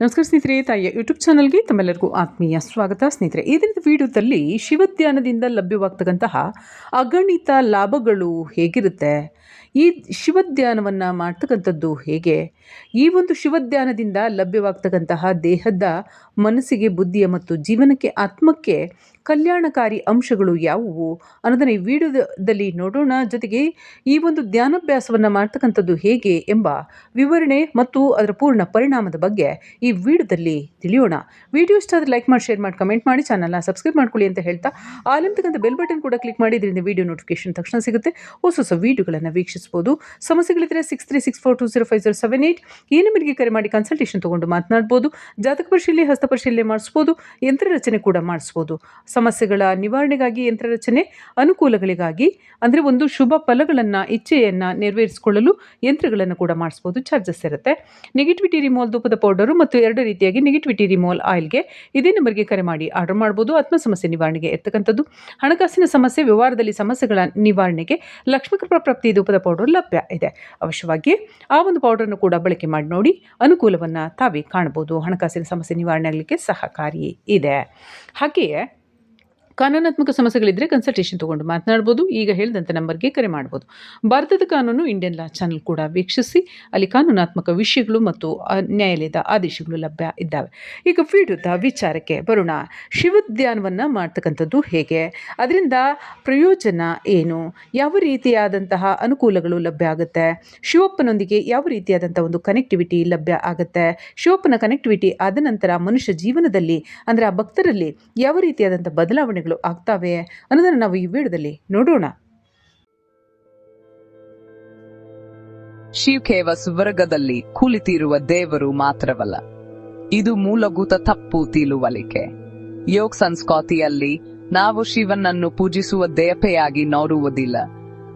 ನಮಸ್ಕಾರ ಸ್ನೇಹಿತರೆ, ತಾಯಿಯ ಯೂಟ್ಯೂಬ್ ಚಾನಲ್ಗೆ ತಮ್ಮೆಲ್ಲರಿಗೂ ಆತ್ಮೀಯ ಸ್ವಾಗತ. ಸ್ನೇಹಿತರೆ, ಈ ದಿನದ ವಿಡಿಯೋದಲ್ಲಿ ಶಿವಧ್ಯಾನದಿಂದ ಲಭ್ಯವಾಗ್ತಕ್ಕಂತಹ ಅಗಣಿತ ಲಾಭಗಳು ಹೇಗಿರುತ್ತೆ? ಈ ಶಿವಧ್ಯಾನವನ್ನು ಮಾಡ್ತಕ್ಕಂಥದ್ದು ಹೇಗೆ? ಈ ಒಂದು ಶಿವಧ್ಯಾನದಿಂದ ಲಭ್ಯವಾಗ್ತಕ್ಕಂತಹ ದೇಹದ ಮನಸ್ಸಿಗೆ ಬುದ್ಧಿಯ ಮತ್ತು ಜೀವನಕ್ಕೆ ಆತ್ಮಕ್ಕೆ ಕಲ್ಯಾಣಕಾರಿ ಅಂಶಗಳು ಯಾವುವು ಅನ್ನೋದನ್ನು ಈ ವಿಡಿಯೋದಲ್ಲಿ ನೋಡೋಣ. ಜೊತೆಗೆ ಈ ಒಂದು ಧ್ಯಾನಾಭ್ಯಾಸವನ್ನು ಮಾಡ್ತಕ್ಕಂಥದ್ದು ಹೇಗೆ ಎಂಬ ವಿವರಣೆ ಮತ್ತು ಅದರ ಪೂರ್ಣ ಪರಿಣಾಮದ ಬಗ್ಗೆ ಈ ವಿಡಿಯೋದಲ್ಲಿ ತಿಳಿಯೋಣ. ವಿಡಿಯೋ ಇಷ್ಟ ಆದರೆ ಲೈಕ್ ಮಾಡಿ, ಶೇರ್ ಮಾಡಿ, ಕಮೆಂಟ್ ಮಾಡಿ, ಚಾನಲ್ನ ಸಬ್ಸ್ಕ್ರೈಬ್ ಮಾಡ್ಕೊಳ್ಳಿ ಅಂತ ಹೇಳ್ತಾ. ಆಲಿಂತಕ್ಕಂಥ ಬೆಲ್ ಬಟನ್ ಕೂಡ ಕ್ಲಿಕ್ ಮಾಡಿ, ಇದರಿಂದ ವಿಡಿಯೋ ನೋಟಿಫಿಕೇಶನ್ ತಕ್ಷಣ ಸಿಗುತ್ತೆ. ಹೊಸ ಹೊಸ ವಿಡಿಯೋಗಳನ್ನು ವೀಕ್ಷಿಸಬಹುದು. ಸಮಸ್ಯೆಗಳಿದ್ದರೆ six three six four two zero five zero seven eight ಈ ನಂಬರ್ಗೆ ಕರೆ ಮಾಡಿ ಕನ್ಸಲ್ಟೇಷನ್ ತಗೊಂಡು ಮಾತನಾಡಬಹುದು ಜಾತಕ ಪರಿಶೀಲನೆ ಹಸ್ತ ಪರಿಶೀಲನೆ ಮಾಡಿಸ್ಬೋದು. ಯಂತ್ರ ರಚನೆ ಕೂಡ ಮಾಡಿಸ್ಬೋದು. ಸಮಸ್ಯೆಗಳ ನಿವಾರಣೆಗಾಗಿ, ಯಂತ್ರ ರಚನೆ ಅನುಕೂಲಗಳಿಗಾಗಿ, ಅಂದರೆ ಒಂದು ಶುಭ ಫಲಗಳನ್ನು, ಇಚ್ಛೆಯನ್ನು ನೆರವೇರಿಸಿಕೊಳ್ಳಲು ಯಂತ್ರಗಳನ್ನು ಕೂಡ ಮಾಡಿಸ್ಬೋದು. ಚಾರ್ಜಸ್ ಇರುತ್ತೆ. ನೆಗೆಟಿವಿಟಿ ರಿಮೋಲ್ ಧೂಪದ ಪೌಡರು ಮತ್ತು ಎರಡು ರೀತಿಯಾಗಿ ನೆಗೆಟಿವಿಟಿ ರಿಮೋಲ್ ಆಯಿಲ್ಗೆ ಇದೇ ನಂಬರ್ಗೆ ಕರೆ ಮಾಡಿ ಆರ್ಡರ್ ಮಾಡ್ಬೋದು. ಆತ್ಮ ಸಮಸ್ಯೆ ನಿವಾರಣೆಗೆ ಇರ್ತಕ್ಕಂಥದ್ದು ಹಣಕಾಸಿನ ಸಮಸ್ಯೆ, ವ್ಯವಹಾರದಲ್ಲಿ ಸಮಸ್ಯೆಗಳ ನಿವಾರಣೆಗೆ ಲಕ್ಷ್ಮೀಕೃಪಾ ಪ್ರಾಪ್ತಿ ಧೂಪದ ಪೌಡರ್ ಲಭ್ಯ ಇದೆ. ಅವಶ್ಯವಾಗಿ ಆ ಒಂದು ಪೌಡರ್ನ ಕೂಡ ಬಳಕೆ ಮಾಡಿ ನೋಡಿ ಅನುಕೂಲವನ್ನು ತಾವೇ ಕಾಣ್ಬೋದು ಹಣಕಾಸಿನ ಸಮಸ್ಯೆ ನಿವಾರಣೆ ಆಗಲಿಕ್ಕೆ ಸಹಕಾರಿ ಇದೆ. ಹಾಗೆಯೇ ಕಾನೂನಾತ್ಮಕ ಸಮಸ್ಯೆಗಳಿದ್ದರೆ ಕನ್ಸಲ್ಟೇಷನ್ ತೊಗೊಂಡು ಮಾತನಾಡ್ಬೋದು. ಈಗ ಹೇಳಿದಂಥ ನಂಬರ್ಗೆ ಕರೆ ಮಾಡ್ಬೋದು. ಭಾರತದ ಕಾನೂನು ಇಂಡಿಯನ್ ಲಾ ಚಾನಲ್ ಕೂಡ ವೀಕ್ಷಿಸಿ, ಅಲ್ಲಿ ಕಾನೂನಾತ್ಮಕ ವಿಷಯಗಳು ಮತ್ತು ನ್ಯಾಯಾಲಯದ ಆದೇಶಗಳು ಲಭ್ಯ ಇದ್ದಾವೆ. ಈಗ ವಿಡಿಯೋದ ವಿಚಾರಕ್ಕೆ ಬರೋಣ. ಶಿವಧ್ಯಾನವನ್ನು ಮಾಡ್ತಕ್ಕಂಥದ್ದು ಹೇಗೆ? ಅದರಿಂದ ಪ್ರಯೋಜನ ಏನು? ಯಾವ ರೀತಿಯಾದಂತಹ ಅನುಕೂಲಗಳು ಲಭ್ಯ ಆಗುತ್ತೆ? ಶಿವಪ್ಪನೊಂದಿಗೆ ಯಾವ ರೀತಿಯಾದಂಥ ಒಂದು ಕನೆಕ್ಟಿವಿಟಿ ಲಭ್ಯ ಆಗುತ್ತೆ? ಶಿವಪ್ಪನ ಕನೆಕ್ಟಿವಿಟಿ ಆದ ನಂತರ ಮನುಷ್ಯ ಜೀವನದಲ್ಲಿ, ಅಂದರೆ ಆ ಭಕ್ತರಲ್ಲಿ ಯಾವ ರೀತಿಯಾದಂಥ ಬದಲಾವಣೆಗಳು ಆಗ್ತವೆ ಅನ್ನೋದನ್ನು ನಾವು ಈ ವಿಡಿಯೋದಲ್ಲಿ ನೋಡೋಣ. ಶಿವಕೇವ ಸ್ವರ್ಗದಲ್ಲಿ ಕುಳಿತಿರುವ ದೇವರು ಮಾತ್ರವಲ್ಲ, ಇದು ಮೂಲಭೂತ ತಪ್ಪು ತಿಳುವಳಿಕೆ. ಯೋಗ ಸಂಸ್ಕೃತಿಯಲ್ಲಿ ನಾವು ಶಿವನನ್ನು ಪೂಜಿಸುವ ದೇವತೆಯಾಗಿ ನೋಡುವುದಿಲ್ಲ,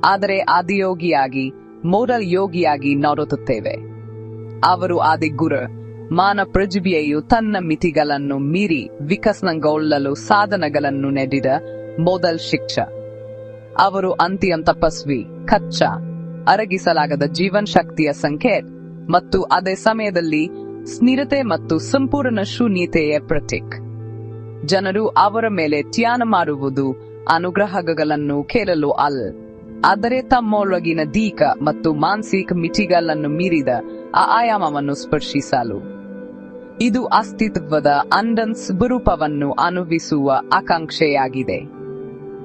ಆದರೆ ಆದಿಯೋಗಿಯಾಗಿ, ಮೋರಲ್ ಯೋಗಿಯಾಗಿ ನೋಡುತ್ತೇವೆ. ಅವರು ಆದಿಗುರು ಮಾನ ಪ್ರಜ್ಞೆಯು ತನ್ನ ಮಿತಿಗಳನ್ನು ಮೀರಿ ವಿಕಸನಗೊಳ್ಳಲು ಸಾಧನಗಳನ್ನು ನೆಡಿದ ಮೊದಲ್ ಶಿಕ್ಷ. ಅವರು ಅಂತ್ಯಂ ತಪಸ್ವಿ, ಕಚ್ಚ, ಅರಗಿಸಲಾಗದ ಜೀವನ್ ಶಕ್ತಿಯ ಸಂಕೇತ್ ಮತ್ತು ಅದೇ ಸಮಯದಲ್ಲಿ ಸ್ನಿರತೆ ಮತ್ತು ಸಂಪೂರ್ಣ ಶೂನ್ಯತೆಯ ಪ್ರತೀಕ್. ಜನರು ಅವರ ಮೇಲೆ ಧ್ಯಾನ ಮಾಡುವುದು ಅನುಗ್ರಹಗಳನ್ನು ಕೇಳಲು ಅಲ್, ಆದರೆ ತಮ್ಮೊಳಗಿನ ದೀಕ ಮತ್ತು ಮಾನಸಿಕ ಮಿತಿಗಳನ್ನು ಮೀರಿದ ಆ ಆಯಾಮವನ್ನು ಸ್ಪರ್ಶಿಸಲು. ಇದು ಅಸ್ತಿತ್ವದ ಅಂಡನ್ ಸ್ವರೂಪವನ್ನು ಅನುಭವಿಸುವ ಆಕಾಂಕ್ಷೆಯಾಗಿದೆ.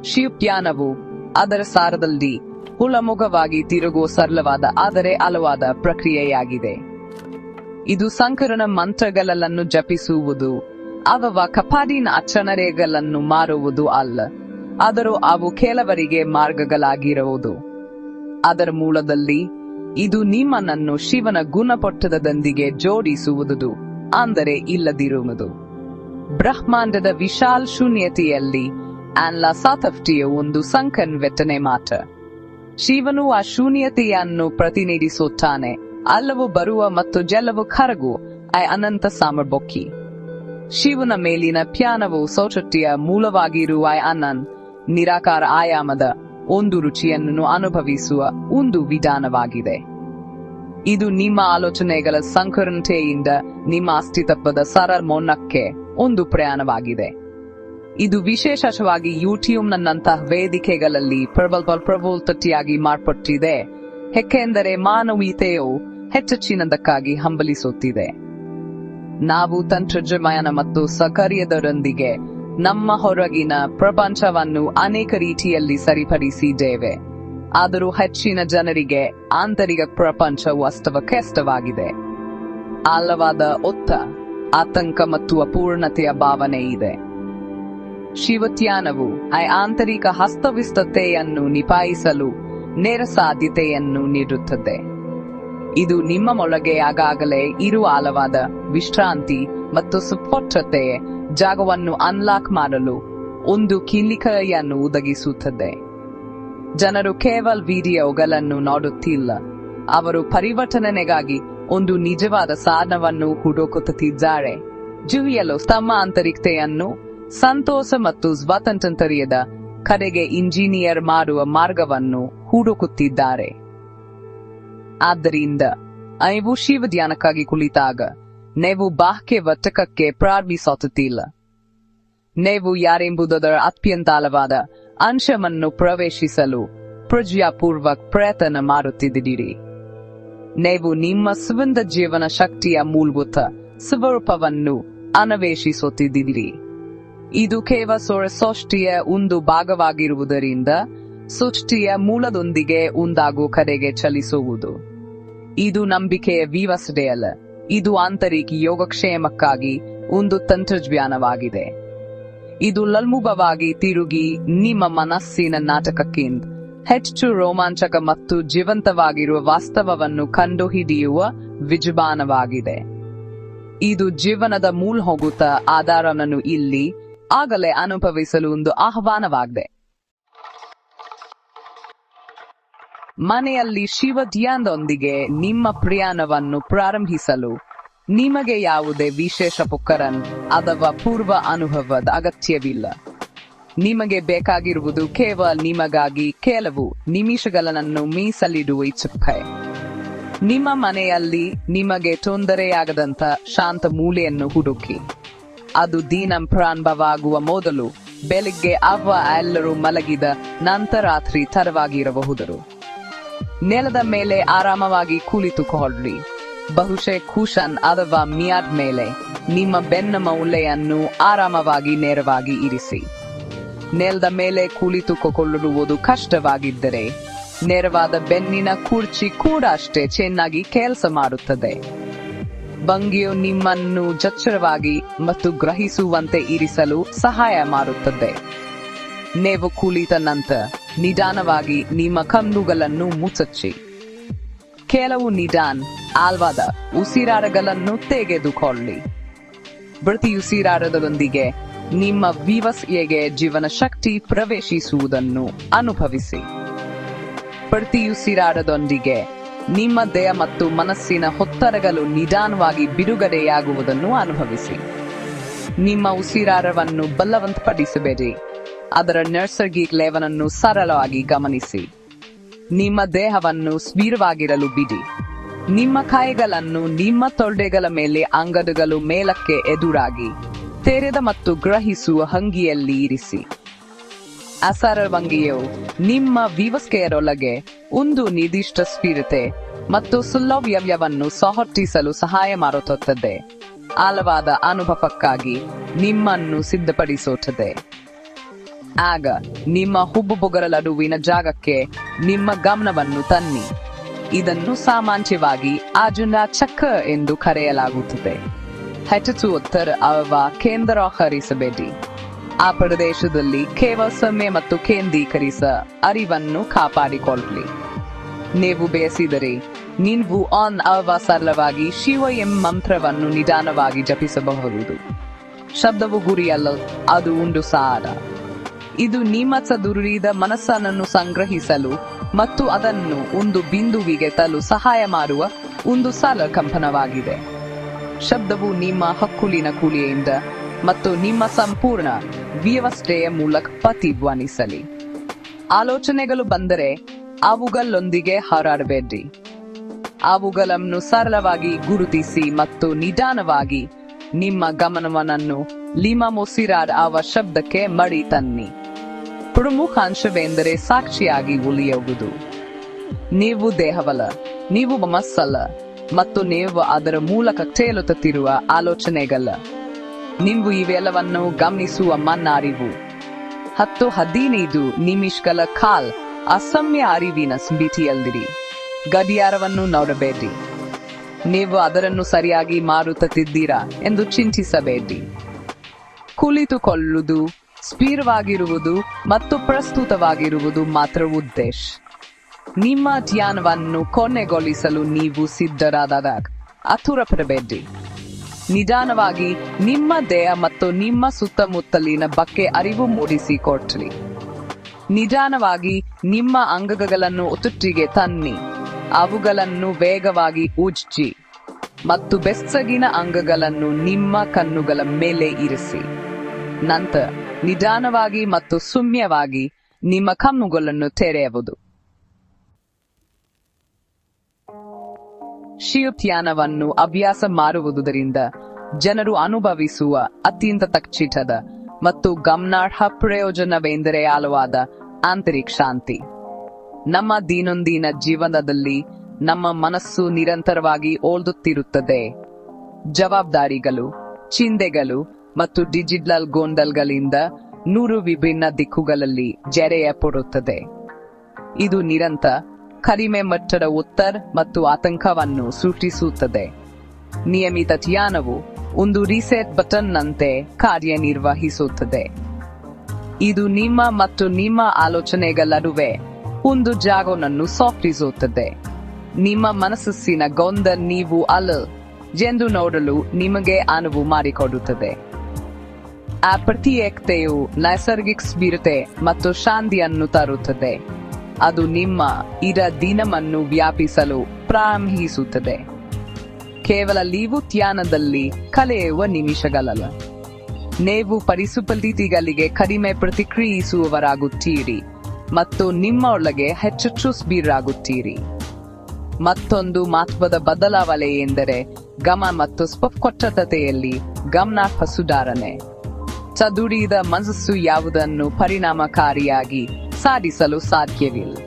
ಶಿವಜ್ಞಾನವು ಅದರ ಸಾರದಲ್ಲಿ ಹುಳಮುಖವಾಗಿ ತಿರುಗುವ ಸರಳವಾದ ಆದರೆ ಅಲವಾದ ಪ್ರಕ್ರಿಯೆಯಾಗಿದೆ. ಇದು ಸಂಕರಣ ಮಂತ್ರಗಳನ್ನು ಜಪಿಸುವುದು, ಅಥವಾ ಕಪಾಡಿನ ಆಚರಣೆಗಳನ್ನು ಮಾರುವುದು ಅಲ್ಲ, ಆದರೂ ಅವು ಕೆಲವರಿಗೆ ಮಾರ್ಗಗಳಾಗಿರುವುದು. ಅದರ ಮೂಲದಲ್ಲಿ ಇದು ನಿಮ್ಮನನ್ನು ಶಿವನ ಗುಣಪಟ್ಟದೊಂದಿಗೆ ಜೋಡಿಸುವುದು. ಅಂದರೆ ಇಲ್ಲದಿರುವುದು. ಬ್ರಹ್ಮಾಂಡದ ವಿಶಾಲ್ ಶೂನ್ಯತೆಯಲ್ಲಿ ಆನ್ಲಾ ಸಾತಫ್ಟಿಯ ಒಂದು ಸಂಕನ್ವೆಟ್ಟನೆ ಮಾತ್ರ. ಶಿವನು ಆ ಶೂನ್ಯತೆಯನ್ನು ಪ್ರತಿನಿಧಿಸುತ್ತಾನೆ. ಅಲ್ಲವು ಬರುವ ಮತ್ತು ಜಲವು ಕರಗು, ಐ ಅನಂತ ಸಾಮರ್ಬೊಕ್ಕಿ ಶಿವನ ಮೇಲಿನ ಪ್ಯಾನವು ಸೌಚಟ್ಟಿಯ ಮೂಲವಾಗಿರುವ ಐ ಅನನ್, ನಿರಾಕಾರ ಆಯಾಮದ ಒಂದು ರುಚಿಯನ್ನು ಅನುಭವಿಸುವ ಒಂದು ವಿಧಾನವಾಗಿದೆ. ಇದು ನಿಮ್ಮ ಆಲೋಚನೆಗಳ ಸಂಕರಣತೆಯಿಂದ ನಿಮ್ಮ ಅಸ್ತಿತ್ವದ ಸರಮೋನ್ನಕ್ಕೆ ಒಂದು ಪ್ರಯಾಣವಾಗಿದೆ. ಇದು ವಿಶೇಷವಾಗಿ ಯೂಟ್ಯೂಬ್ನಂತಹ ವೇದಿಕೆಗಳಲ್ಲಿ ಪ್ರಬಲ ತಟ್ಟಿಯಾಗಿ ಮಾರ್ಪಟ್ಟಿದೆ. ಏಕೆಂದರೆ ಮಾನವೀಯತೆಯು ಹೆಚ್ಚಿನದಕ್ಕಾಗಿ ಹಂಬಲಿಸುತ್ತಿದೆ. ನಾವು ತಂತ್ರಜ್ಞಾನ ಮತ್ತು ಸಕರ್ಯದರೊಂದಿಗೆ ನಮ್ಮ ಹೊರಗಿನ ಪ್ರಪಂಚವನ್ನು ಅನೇಕ ರೀತಿಯಲ್ಲಿ ಸರಿಪಡಿಸಿದ್ದೇವೆ. ಆದರೂ ಹೆಚ್ಚಿನ ಜನರಿಗೆ ಆಂತರಿಕ ಪ್ರಪಂಚ ವಾಸ್ತವಕ್ಕೆಷ್ಟವಾಗಿದೆ ಆಳವಾದ ಒತ್ತ, ಆತಂಕ ಮತ್ತು ಅಪೂರ್ಣತೆಯ ಭಾವನೆ ಇದೆ. ಶಿವತ್ಯಾನವು ಆ ಆಂತರಿಕ ಹಸ್ತವಿಸ್ತತೆಯನ್ನು ನಿಭಾಯಿಸಲು ನೇರ ಸಾಧ್ಯತೆಯನ್ನು ನೀಡುತ್ತದೆ. ಇದು ನಿಮ್ಮ ಮೊಳಗೆ ಆಗಾಗಲೇ ಇರುವ ಆಳವಾದ ವಿಶ್ರಾಂತಿ ಮತ್ತು ಸುಪೋಟ್ಟತೆ ಜಾಗವನ್ನು ಅನ್ಲಾಕ್ ಮಾಡಲು ಒಂದು ಕಿಲಿಕೆಯನ್ನು ಒದಗಿಸುತ್ತದೆ. ಜನರು ಕೇವಲ ವಿಡಿಯೋಗಳನ್ನು ನೋಡುತ್ತಿಲ್ಲ. ಅವರು ಪರಿವರ್ತನೆಗಾಗಿ ಒಂದು ನಿಜವಾದ ಸಾಧನವನ್ನು ಹುಡುಕುತ್ತಿದ್ದಾರೆ. ಜುವಿಯಲು ತಮ್ಮ ಆಂತರಿಕತೆಯನ್ನು ಸಂತೋಷ ಮತ್ತು ಸ್ವಾತಂತ್ರ್ಯದ ಕಡೆಗೆ ಇಂಜಿನಿಯರ್ ಮಾಡುವ ಮಾರ್ಗವನ್ನು ಹುಡುಕುತ್ತಿದ್ದಾರೆ. ಆದ್ದರಿಂದ ಐವು ಶಿವ ಧ್ಯಾನಕ್ಕಾಗಿ ಕುಳಿತಾಗ, ನೀವು ಬಾಹ್ಯ ವರ್ತಕಕ್ಕೆ ಪ್ರಾರಂಭಿಸುತ್ತಿಲ್ಲ. ನೀವು ಯಾರೆಂಬುದರ ಅತ್ಯಂತಾಳವಾದ ಅಂಶವನ್ನು ಪ್ರವೇಶಿಸಲು ಪ್ರಜ್ಞಾಪೂರ್ವಕ್ ಪ್ರಯತ್ನ ಮಾಡುತ್ತಿದ್ದೀರಿ. ನೀವು ನಿಮ್ಮ ಸುಗಂಧ ಜೀವನ ಶಕ್ತಿಯ ಮೂಲಭೂತ ಸ್ವರೂಪವನ್ನು ಅನ್ವೇಷಿಸುತ್ತಿದ್ದೀರಿ. ಇದು ಕೇವಲ ಸೃಷ್ಟಿಯ ಒಂದು ಭಾಗವಾಗಿರುವುದರಿಂದ ಸೃಷ್ಟಿಯ ಮೂಲದೊಂದಿಗೆ ಒಂದಾಗುವ ಕಡೆಗೆ ಚಲಿಸುವುದು. ಇದು ನಂಬಿಕೆಯ ವಿವಸಡೆ ಅಲ್ಲ, ಇದು ಆಂತರಿಕ ಯೋಗಕ್ಷೇಮಕ್ಕಾಗಿ ಒಂದು ತಂತ್ರಜ್ಞಾನವಾಗಿದೆ. ಇದು ಲಲ್ಮುಭವಾಗಿ ತಿರುಗಿ ನಿಮ್ಮ ಮನಸ್ಸಿನ ನಾಟಕಕ್ಕಿಂತ ಹೆಚ್ಚು ರೋಮಾಂಚಕ ಮತ್ತು ಜೀವಂತವಾಗಿರುವ ವಾಸ್ತವವನ್ನು ಕಂಡುಹಿಡಿಯುವ ವಿಜುಬಾನವಾಗಿದೆ. ಇದು ಜೀವನದ ಮೂಲ ಹೋಗುತ್ತ ಆಧಾರವನ್ನು ಇಲ್ಲಿ ಆಗಲೇ ಅನುಭವಿಸಲು ಒಂದು ಆಹ್ವಾನವಾಗಿದೆ. ಮನೆಯಲ್ಲಿ ಶಿವ ಧ್ಯಾನದೊಂದಿಗೆ ನಿಮ್ಮ ಪ್ರಯಾಣವನ್ನು ಪ್ರಾರಂಭಿಸಲು ನಿಮಗೆ ಯಾವುದೇ ವಿಶೇಷ ಪುಕ್ಕರನ್ ಅಥವಾ ಪೂರ್ವ ಅನುಭವದ ಅಗತ್ಯವಿಲ್ಲ. ನಿಮಗೆ ಬೇಕಾಗಿರುವುದು ಕೇವಲ ನಿಮಗಾಗಿ ಕೆಲವು ನಿಮಿಷಗಳನ್ನು ಮೀಸಲಿಡುವ ಇಚ್ಛೆ ನಿಮ್ಮ ಮನೆಯಲ್ಲಿ ನಿಮಗೆ ತೊಂದರೆಯಾಗದಂತ ಶಾಂತ ಮೂಲೆಯನ್ನು ಹುಡುಕಿ. ಅದು ದಿನ ಪ್ರಾರಂಭವಾಗುವ ಮೊದಲು ಬೆಳಿಗ್ಗೆ ಅವ್ವ ಎಲ್ಲರೂ ಮಲಗಿದ ನಂತರ ರಾತ್ರಿ ತರವಾಗಿರಬಹುದು ನೆಲದ ಮೇಲೆ ಆರಾಮವಾಗಿ ಕುಳಿತುಕೊಳ್ಳಿ. ಬಹುಶಃ ಖುಷನ್ ಅಥವಾ ಮಿಯಾದ್ ಮೇಲೆ ನಿಮ್ಮ ಬೆನ್ನ ಮೌಲೆಯನ್ನು ಆರಾಮವಾಗಿ ನೇರವಾಗಿ ಇರಿಸಿ. ನೆಲದ ಮೇಲೆ ಕುಳಿತುಕೊಳ್ಳುವುದು ಕಷ್ಟವಾಗಿದ್ದರೆ ನೇರವಾದ ಬೆನ್ನಿನ ಕುರ್ಚಿ ಕೂಡ ಅಷ್ಟೇ ಚೆನ್ನಾಗಿ ಕೆಲಸ ಮಾಡುತ್ತದೆ. ಭಂಗಿಯು ನಿಮ್ಮನ್ನು ಜಚ್ಚರವಾಗಿ ಮತ್ತು ಗ್ರಹಿಸುವಂತೆ ಇರಿಸಲು ಸಹಾಯ ಮಾಡುತ್ತದೆ. ನೀವು ಕುಳಿತ ನಂತರ ನಿಧಾನವಾಗಿ ನಿಮ್ಮ ಕಣ್ಣುಗಳನ್ನು ಮುಚ್ಚಿ ಕೆಲವು ನಿಧಾನ್. ಆಲ್ವಾದ ಉಸಿರಾಟಗಳನ್ನು ತೆಗೆದುಕೊಳ್ಳಿ. ಪ್ರತಿ ಉಸಿರಾಟದೊಂದಿಗೆ ನಿಮ್ಮ ವಿವಸ್ಯೆಗೆ ಜೀವನ ಶಕ್ತಿ ಪ್ರವೇಶಿಸುವುದನ್ನು ಅನುಭವಿಸಿ. ಪ್ರತಿ ಉಸಿರಾಟದೊಂದಿಗೆ ನಿಮ್ಮ ದೇಹ ಮತ್ತು ಮನಸ್ಸಿನ ಹೊತ್ತರಗಳು ನಿಧಾನವಾಗಿ ಬಿಡುಗಡೆಯಾಗುವುದನ್ನು ಅನುಭವಿಸಿ. ನಿಮ್ಮ ಉಸಿರಾಟವನ್ನು ಬಲವಂತಪಡಿಸಬೇಡಿ. ಅದರ ನೈಸರ್ಗಿಕ ಲೇವನನ್ನು ಸರಳವಾಗಿ ಗಮನಿಸಿ. ನಿಮ್ಮ ದೇಹವನ್ನು ಸ್ವೀರವಾಗಿರಲು ಬಿಡಿ. ನಿಮ್ಮ ಕಾಯಿಗಳನ್ನು ನಿಮ್ಮ ತೊಡೆಗಳ ಮೇಲೆ ಅಂಗದಗಳು ಮೇಲಕ್ಕೆ ಎದುರಾಗಿ ತೆರೆದ ಮತ್ತು ಗ್ರಹಿಸುವ ಹಂಗಿಯಲ್ಲಿ ಇರಿಸಿ. ಅಸರವಂಗಿಯು ನಿಮ್ಮ ವಿವಸ್ಕೆಯರೊಳಗೆ ಒಂದು ನಿರ್ದಿಷ್ಟ ಸ್ಥಿರತೆ ಮತ್ತು ಸುಲಭ್ಯವ್ಯವನ್ನು ಸಹರ್ಟಿಸಲು ಸಹಾಯ ಮಾಡುತ್ತದೆ. ಆಳವಾದ ಅನುಭವಕ್ಕಾಗಿ ನಿಮ್ಮನ್ನು ಸಿದ್ಧಪಡಿಸುತ್ತದೆ. ಆಗ ನಿಮ್ಮ ಹುಬ್ಬುಬುಗರ ನಡುವಿನ ಜಾಗಕ್ಕೆ ನಿಮ್ಮ ಗಮನವನ್ನು ತನ್ನಿ. ಇದನ್ನು ಸಾಮಾನ್ಯವಾಗಿ ಆಜುನ ಚಕ್ರ ಎಂದು ಕರೆಯಲಾಗುತ್ತದೆ. ಹೆಚ್ಚು ಉತ್ತರ ಅವ ಕೇಂದ್ರೀಕರಿಸಬೇಡಿ ಆ ಪ್ರದೇಶದಲ್ಲಿ ಕೇವಲ ಸಮಯ ಮತ್ತು ಕೇಂದ್ರೀಕರಿಸ ಅರಿವನ್ನು ಕಾಪಾಡಿಕೊಳ್ಳಿ. ನೀವು ಬೇಸಿದರೆ ನೀವು ಆನ್ ಅವ ಸರಳವಾಗಿ ಶಿವ ಎಂ ಮಂತ್ರವನ್ನು ನಿಧಾನವಾಗಿ ಜಪಿಸಬಹುದು. ಶಬ್ದವು ಗುರಿಯಲ್ಲ, ಅದು ಉಂಡು ಸಾರ. ಇದು ನಿಮ್ಮ ಚದುರಿದ ಮನಸ್ಸನ್ನು ಸಂಗ್ರಹಿಸಲು ಮತ್ತು ಅದನ್ನು ಒಂದು ಬಿಂದುವಿಗೆ ತಲು ಸಹಾಯ ಮಾಡುವ ಒಂದು ಸಾಲ ಕಂಪನವಾಗಿದೆ ಶಬ್ದವು ನಿಮ್ಮ ಹಕ್ಕುಲಿನ ಕೂಲಿಯಿಂದ ಮತ್ತು ನಿಮ್ಮ ಸಂಪೂರ್ಣ ವ್ಯವಸ್ಥೆಯ ಮೂಲಕ ಪ್ರತಿಧ್ವನಿಸಲಿ. ಆಲೋಚನೆಗಳು ಬಂದರೆ ಅವುಗಳೊಂದಿಗೆ ಹಾರಾಡಬೇಡಿ. ಅವುಗಳನ್ನು ಸರಳವಾಗಿ ಗುರುತಿಸಿ ಮತ್ತು ನಿಧಾನವಾಗಿ ನಿಮ್ಮ ಗಮನವನ್ನು ಲಿಮಾ ಮೊಸಿರಾಡ್ ಆವ ಶಬ್ದಕ್ಕೆ ಮಡಿ ತನ್ನಿ ಪ್ರಮುಖ ಅಂಶವೆಂದರೆ ಸಾಕ್ಷಿಯಾಗಿ ಉಳಿಯುವುದು ನೀವು ದೇಹವಲ್ಲ ನೀವು ಮನಸ್ಸಲ್ಲ ಮತ್ತು ನೀವು ಅದರ ಮೂಲಕ ತೇಲುತ್ತಿರುವ ಆಲೋಚನೆಗಲ್ಲ. ನೀವು ಇವೆಲ್ಲವನ್ನು ಗಮನಿಸುವ ಮನ್ನ ಅರಿವು ಹತ್ತು ಹದಿನೈದು ನಿಮಿಷಗಳ ಕಾಲ್ ಅಸಮ್ಯ ಅರಿವಿನ ಸ್ಮಿತಿಯಲ್ಲಿರಿ ಗಡಿಯಾರವನ್ನು ನೋಡಬೇಡಿ. ನೀವು ಅದರನ್ನು ಸರಿಯಾಗಿ ಮಾರುತ್ತಿದ್ದೀರಾ ಎಂದು ಚಿಂತಿಸಬೇಡಿ. ಕುಳಿತುಕೊಳ್ಳುವುದು ಸ್ಥಿರವಾಗಿರುವುದು ಮತ್ತು ಪ್ರಸ್ತುತವಾಗಿರುವುದು ಮಾತ್ರ ಉದ್ದೇಶ. ನಿಮ್ಮ ಧ್ಯಾನವನ್ನು ಕೊನೆಗೊಳಿಸಲು ನೀವು ಸಿದ್ಧರಾದಾಗ ಅಥುರ ಪಡಬೇಡಿ ನಿಧಾನವಾಗಿ ನಿಮ್ಮ ದೇಹ ಮತ್ತು ನಿಮ್ಮ ಸುತ್ತಮುತ್ತಲಿನ ಬಗ್ಗೆ ಅರಿವು ಮೂಡಿಸಿಕೊಟ್ರಿ. ನಿಧಾನವಾಗಿ ನಿಮ್ಮ ಅಂಗಗಳನ್ನು ಒತ್ತುಟ್ಟಿಗೆ ತನ್ನಿ. ಅವುಗಳನ್ನು ವೇಗವಾಗಿ ಉಜ್ಜಿ ಮತ್ತು ಬೆಸ್ಸಗಿನ ಅಂಗಗಳನ್ನು ನಿಮ್ಮ ಕಣ್ಣುಗಳ ಮೇಲೆ ಇರಿಸಿ. ನಂತರ ನಿಧಾನವಾಗಿ ಮತ್ತು ಸುಮ್ಯವಾಗಿ ನಿಮ್ಮ ಕಣ್ಣುಗಳನ್ನು ತೆರೆಯುವುದು ಶಿವಧ್ಯಾನವನ್ನು ಅಭ್ಯಾಸ ಮಾಡುವುದರಿಂದ ಜನರು ಅನುಭವಿಸುವ ಅತ್ಯಂತ ತಕ್ಷಿಟದ ಮತ್ತು ಗಮನಾರ್ಹ ಪ್ರಯೋಜನವೆಂದರೆ ಆಳವಾದ ಆಂತರಿಕ ಶಾಂತಿ. ನಮ್ಮ ದಿನೊಂದಿನ ಜೀವನದಲ್ಲಿ ನಮ್ಮ ಮನಸ್ಸು ನಿರಂತರವಾಗಿ ಓಲ್ದುತ್ತಿರುತ್ತದೆ ಜವಾಬ್ದಾರಿಗಳು, ಚಿಂತೆಗಳು ಮತ್ತು ಡಿಜಿಟಲ್ ಗೊಂದಲ್ಗಳಿಂದ ನೂರು ವಿಭಿನ್ನ ದಿಕ್ಕುಗಳಲ್ಲಿ ಜೆರೆಯ ಪಡುತ್ತದೆ ಇದು ನಿರಂತರ, ಕಡಿಮೆ ಮಟ್ಟದ ಉತ್ತರ ಮತ್ತು ಆತಂಕವನ್ನು ಸೃಷ್ಟಿಸುತ್ತದೆ. ನಿಯಮಿತ ಧ್ಯಾನವು ಒಂದು ರೀಸೆಟ್ ಬಟನ್ನಂತೆ ಕಾರ್ಯನಿರ್ವಹಿಸುತ್ತದೆ. ಇದು ನಿಮ್ಮ ಮತ್ತು ನಿಮ್ಮ ಆಲೋಚನೆಗಳ ನಡುವೆ ಒಂದು ಜಾಗವನ್ನು ಸಾಫ್ಟಿಸುತ್ತದೆ ನಿಮ್ಮ ಮನಸ್ಸಿನ ಗೊಂದಲ್ ನೀವು ಅಲ್ಲ ಎಂದು ನೋಡಲು ನಿಮಗೆ ಅನುವು ಮಾಡಿಕೊಡುತ್ತದೆ. ಆ ಪ್ರತ್ಯೇಕತೆಯು ನೈಸರ್ಗಿಕ ಸ್ಥಿರತೆ ಮತ್ತು ಶಾಂತಿಯನ್ನು ತರುತ್ತದೆ. ಅದು ನಿಮ್ಮ ಇರ ದಿನವನ್ನು ವ್ಯಾಪಿಸಲು ಪ್ರಾರಂಭಿಸುತ್ತದೆ. ಕೇವಲ ನೀವು ಧ್ಯಾನದಲ್ಲಿ ಕಲೆಯುವ ನಿಮಿಷಗಳಲ್ಲ. ನೀವು ಪರಿಸ್ಥಿತಿಗಳಿಗೆ ಕಡಿಮೆ ಪ್ರತಿಕ್ರಿಯಿಸುವವರಾಗುತ್ತೀರಿ ಮತ್ತು ನಿಮ್ಮೊಳಗೆ ಹೆಚ್ಚೆಚ್ಚು ಸ್ಬೀರಾಗುತ್ತೀರಿ ಮತ್ತೊಂದು ಮಹತ್ವದ ಬದಲಾವಣೆ ಎಂದರೆ ಗಮ ಮತ್ತು ಸ್ಪಷ್ಟತೆಯಲ್ಲಿ ಗಮನಾರ್ಹ ಸುಧಾರಣೆ. ಚದುರಿದ ಮನಸ್ಸು ಯಾವುದನ್ನು ಪರಿಣಾಮಕಾರಿಯಾಗಿ ಸಾಧಿಸಲು ಸಾಧ್ಯವಿಲ್ಲ.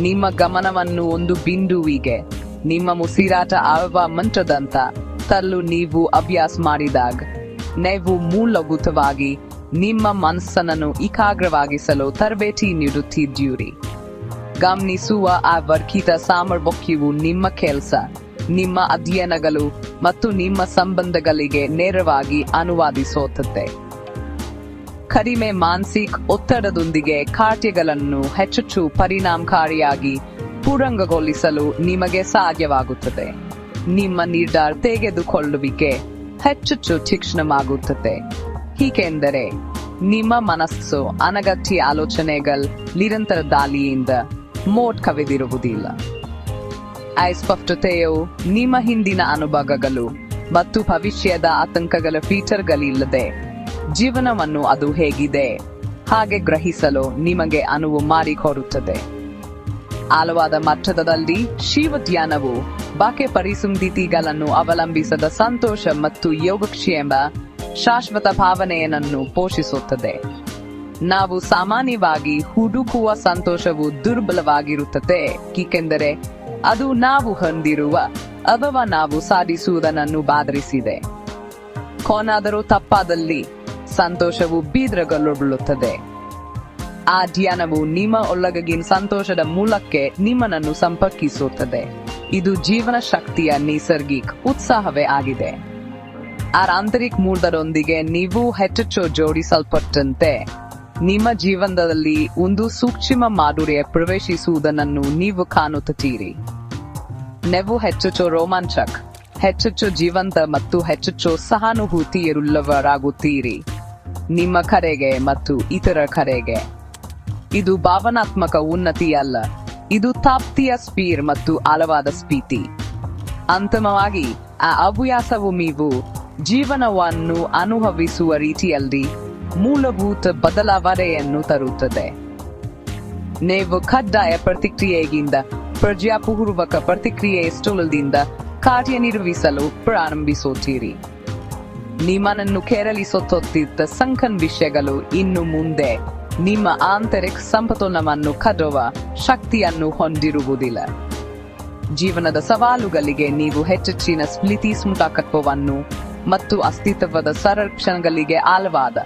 ನಿಮ್ಮ ಗಮನವನ್ನು ಒಂದು ಬಿಂದುವಿಗೆ, ನಿಮ್ಮ ಮುಸಿರಾಟ ಆಳುವ ಮಂತ್ರದಂತ ತಲ್ಲು ನೀವು ಅಭ್ಯಾಸ ಮಾಡಿದಾಗ, ನೀವು ಮೂಲಭೂತವಾಗಿ ನಿಮ್ಮ ಮನಸ್ಸನ್ನು ಏಕಾಗ್ರವಾಗಿಸಲು ತರಬೇತಿ ನೀಡುತ್ತಿದ್ದೀರಿ. ಗಮನಿಸುವ ಆ ವರ್ಗಿತ ಸಾಮರ್ಥ್ಯವು ನಿಮ್ಮ ಕೆಲಸ, ನಿಮ್ಮ ಅಧ್ಯಯನಗಳು ಮತ್ತು ನಿಮ್ಮ ಸಂಬಂಧಗಳಿಗೆ ನೇರವಾಗಿ ಅನುವಾದಿಸುತ್ತದೆ. ಕಡಿಮೆ ಮಾನಸಿಕ ಒತ್ತಡದೊಂದಿಗೆ ಕಾರ್ಯಗಳನ್ನು ಹೆಚ್ಚು ಪರಿಣಾಮಕಾರಿಯಾಗಿ ಪೂರಂಗಗೊಳಿಸಲು ನಿಮಗೆ ಸಾಧ್ಯವಾಗುತ್ತದೆ. ನಿಮ್ಮ ನಿರ್ಧಾರ ತೆಗೆದುಕೊಳ್ಳುವಿಕೆ ಹೆಚ್ಚು ತೀಕ್ಷ್ಣವಾಗುತ್ತದೆ. ಹೀಗೆಂದರೆ ನಿಮ್ಮ ಮನಸ್ಸು ಅನಗತ್ಯ ಆಲೋಚನೆಗಳ ನಿರಂತರ ದಾಳಿಯಿಂದ ಮೋಟ್ ಕವಿದಿರುವುದಿಲ್ಲ ಅಸ್ಪಷ್ಟತೆಯು ಸ್ಪಷ್ಟತೆಯು ನಿಮ್ಮ ಹಿಂದಿನ ಅನುಭವಗಳು ಮತ್ತು ಭವಿಷ್ಯದ ಆತಂಕಗಳ ಫೀಚರ್ಗಳಿಲ್ಲದೆ ಜೀವನವನ್ನು ಅದು ಹೇಗಿದೆ? ಹಾಗೆ ಗ್ರಹಿಸಲು ನಿಮಗೆ ಅನುವು ಮಾರಿಕೋರುತ್ತದೆ ಆಳವಾದ ಮಟ್ಟದಲ್ಲಿ ಶಿವಧ್ಯಾನವು ಬಾಕೆ ಪರಿಸುಂದಿತಿಗಳನ್ನು ಅವಲಂಬಿಸದ ಸಂತೋಷ ಮತ್ತು ಯೋಗಕ್ಷೇಮ ಶಾಶ್ವತ ಭಾವನೆಯನ್ನು ಪೋಷಿಸುತ್ತದೆ. ನಾವು ಸಾಮಾನ್ಯವಾಗಿ ಹುಡುಕುವ ಸಂತೋಷವು ದುರ್ಬಲವಾಗಿರುತ್ತದೆ, ಏಕೆಂದರೆ ಅದು ನಾವು ಹೊಂದಿರುವ ಅಥವಾ ನಾವು ಸಾಧಿಸುವುದನ್ನು ಬಾಧರಿಸಿದೆ ಕೋನಾದರೂ ತಪ್ಪಾದಲ್ಲಿ ಸಂತೋಷವು ಬೀದ್ರಗೊಳ್ಳುತ್ತದೆ ಆ ಧ್ಯಾನವು ನಿಮ್ಮ ಒಳಗಿನ ಸಂತೋಷದ ಮೂಲಕ್ಕೆ ನಿಮ್ಮನನ್ನು ಸಂಪರ್ಕಿಸುತ್ತದೆ. ಇದು ಜೀವನ ಶಕ್ತಿಯ ನೈಸರ್ಗಿಕ ಉತ್ಸಾಹವೇ ಆಗಿದೆ. ಆ ಆಂತರಿಕ ಮೂಲದರೊಂದಿಗೆ ನೀವು ಹೆಚ್ಚೆಚ್ಚು ಜೋಡಿಸಲ್ಪಟ್ಟಂತೆ, ನಿಮ್ಮ ಜೀವನದಲ್ಲಿ ಒಂದು ಸೂಕ್ಷ್ಮ ಮಾಧುರ್ಯ ಪ್ರವೇಶಿಸುವುದನ್ನು ನೀವು ಕಾಣುತ್ತೀರಿ. ನೀವು ಹೆಚ್ಚೆಚ್ಚು ರೋಮಾಂಚಕ್, ಹೆಚ್ಚೆಚ್ಚು ಜೀವಂತ ಮತ್ತು ಹೆಚ್ಚೆಚ್ಚು ಸಹಾನುಭೂತಿಯುಳ್ಳವರಾಗುತ್ತೀರಿ. ನಿಮ್ಮ ಕರೆಗೆ ಮತ್ತು ಇತರ ಕರೆಗೆ. ಇದು ಭಾವನಾತ್ಮಕ ಉನ್ನತಿಯಲ್ಲ. ಇದು ತಾಪ್ತಿಯ ಸ್ಪೀರ್ ಮತ್ತು ಆಳವಾದ ಸ್ಪೀತಿ ಅಂತಿಮವಾಗಿ, ಆ ಅಭ್ಯಾಸವು ನೀವು ಜೀವನವನ್ನು ಅನುಭವಿಸುವ ರೀತಿಯಲ್ಲಿ ಮೂಲಭೂತ ಬದಲಾವಣೆಯನ್ನು ತರುತ್ತದೆ. ನೀವು ಕಡ್ಡಾಯ ಪ್ರತಿಕ್ರಿಯೆಗಿಂತ ಪ್ರಜಾಪೂರ್ವಕ ಪ್ರತಿಕ್ರಿಯೆ ಸ್ಥಳದಿಂದ ಕಾರ್ಯನಿರ್ವಹಿಸಲು ಪ್ರಾರಂಭಿಸುತ್ತೀರಿ. ನಿಮ್ಮನನ್ನು ಕೆರಳಿಸುತ್ತಿದ್ದ ಸಂಕನ್ ವಿಷಯಗಳು ಇನ್ನು ಮುಂದೆ ನಿಮ್ಮ ಆಂತರಿಕ ಸಂಪತೋಲನವನ್ನು ಕದುವ ಶಕ್ತಿಯನ್ನು ಹೊಂದಿರುವುದಿಲ್ಲ. ಜೀವನದ ಸವಾಲುಗಳಿಗೆ ನೀವು ಹೆಚ್ಚೆಚ್ಚಿನ ಸ್ಮೃತಿ ಸ್ಮೃತಕತ್ವವನ್ನು ಮತ್ತು ಅಸ್ತಿತ್ವದ ಸಂರಕ್ಷಣೆಗಳಿಗೆ ಆಳವಾದ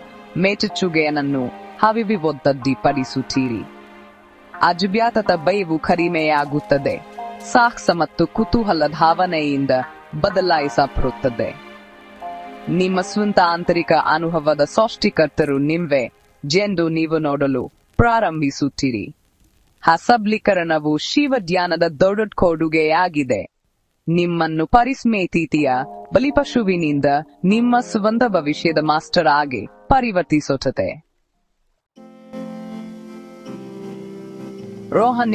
ಒದ್ದದ್ದಿ ಪಡಿಸುತ್ತೀರಿ ಅಜುಬ್ಯಾತದ ಭಯವು ಕಡಿಮೆಯಾಗುತ್ತದೆ. ಸಾಹಸ ಮತ್ತು ಕುತೂಹಲ ಭಾವನೆಯಿಂದ ಬದಲಾಯಿಸಲ್ಪಡುತ್ತದೆ. ನಿಮ್ಮ ಸ್ವಂತ ಆಂತರಿಕ ಅನುಭವದ ಸೃಷ್ಟಿಕರ್ತರು ನಿಮ್ವೆ ಜೆಂದು ನೀವು ನೋಡಲು ಪ್ರಾರಂಭಿಸುತ್ತೀರಿ. ಹಸಬ್ಲೀಕರಣವು ಸಬಲೀಕರಣವು ಶಿವ ಧ್ಯಾನದ ದೊಡ್ಡ ಕೊಡುಗೆಯಾಗಿದೆ ನಿಮ್ಮನ್ನು ಪರಿಸ್ಮೇತೀತಿಯ ಬಲಿಪಶುವಿನಿಂದ ನಿಮ್ಮ ಸ್ವಂತ ಭವಿಷ್ಯದ ಮಾಸ್ಟರ್ ಆಗಿ ಪರಿವರ್ತಿಸುತ್ತದೆ. ರೋಹನ್